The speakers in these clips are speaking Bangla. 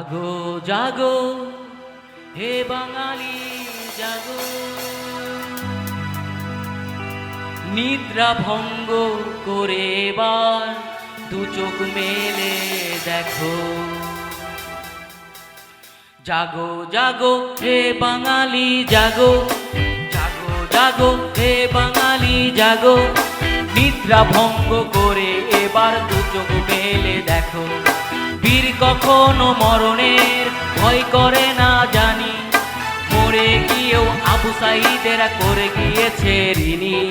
জাগো জাগো, হে বাঙালি, জাগো। নিদ্রা ভঙ্গ করে এবার দু চোখ মেলে দেখো। জাগো জাগো, হে বাঙালি, জাগো। জাগো জাগো, হে বাঙালি, জাগো। নিদ্রা ভঙ্গ করে এবার দু চোখ মেলে দেখো। বীর কখনো মরণের ভয় করে না জানি। মরে গিয়েও আবু সাইদেরা করে গিয়েছে ঋণী।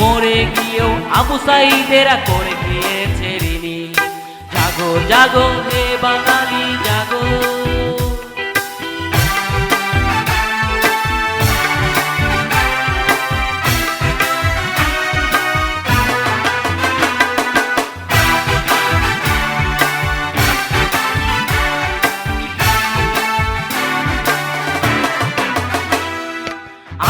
মরে গিয়েও আবু সাইদেরা করে গিয়েছে ঋণী। জাগো জাগো হে বাঙালি, জাগো।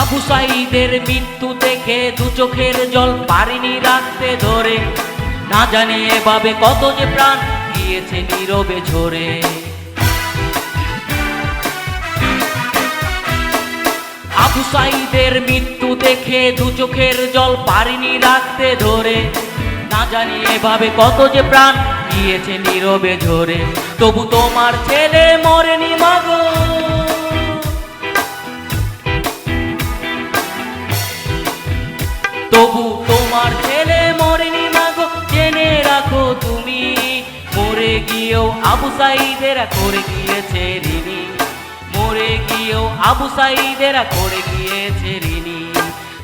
আবু সাইদের মৃত্যু দেখে দু চোখের জল পারিনি রাখতে ধরে। না জানি এভাবে কত যে প্রাণ গিয়েছে নীরবে ঝরে। আবু সাইদের মৃত্যু দেখে দু চোখের জল পারিনি রাখতে ধরে। না জানি এভাবে কত যে প্রাণ গিয়েছে নীরবে ঝরে। তবু তোমার ছেলে মরেনি মাগো। গিয়েও আবু সাইদেরা করে গিয়েছে ঋণী। মরে গিয়েও আবু সাইদেরা করে গিয়েছে ঋণী।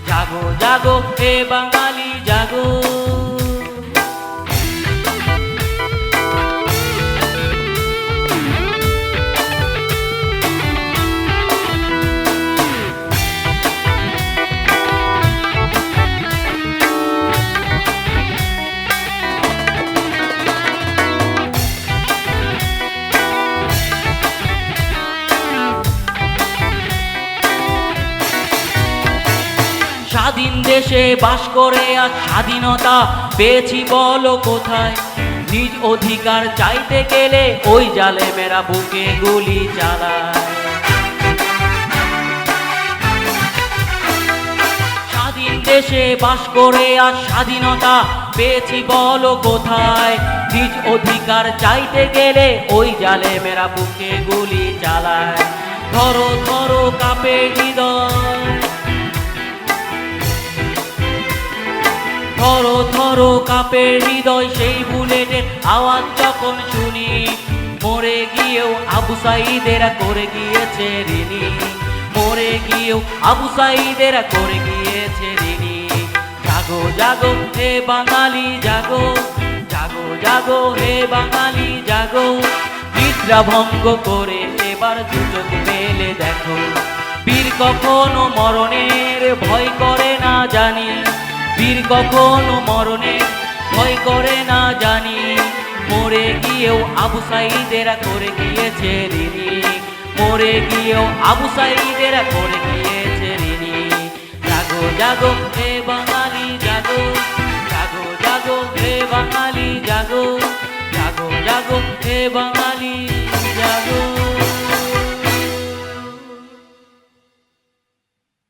জাগো জাগো, হে বাঙালি, জাগো। স্বাধীন দেশে বাস করে আর স্বাধীনতা পেয়েছি বলো কোথায়? নিজ অধিকার চাইতে গেলে ওই জালে মেরা বুকে গুলি চালায়। দেশে বাস করে আর স্বাধীনতা পেয়েছি বলো কোথায়? নিজ অধিকার চাইতে গেলে ওই জালে মেরা বুকে গুলি চালায়। ধরো ধরো কাপে হৃদয়। থরো থরো কাপের হৃদয় সেই বুলেটের আওয়াজ যখন শুনি, মরে গিয়েও আবু সাইদেরা করে গিয়েছে ঋণী মরে গিয়েও আবু সাইদেরা করে গিয়েছে ঋণী জাগো জাগো, হে বাঙালি, জাগো। জাগো জাগো, হে বাঙালি, জাগো। নিদ্রা ভঙ্গ করে এবার দুচোখ মেলে দেখো। বীর কখনো মরণের ভয় করে না জানি বীর কখনো মরণে ভয় করে না জানি। মরে গিয়েও আবু সাইদেরা করে গিয়েছে ঋণী মরে গিয়েও আবু সাইদেরা করে গিয়েছে ঋণী জাগো জাগো, হে বাঙালি, জাগো। জাগো জাগো, হে বাঙালি, জাগো। জাগো জাগো, হে বাঙালি, জাগো।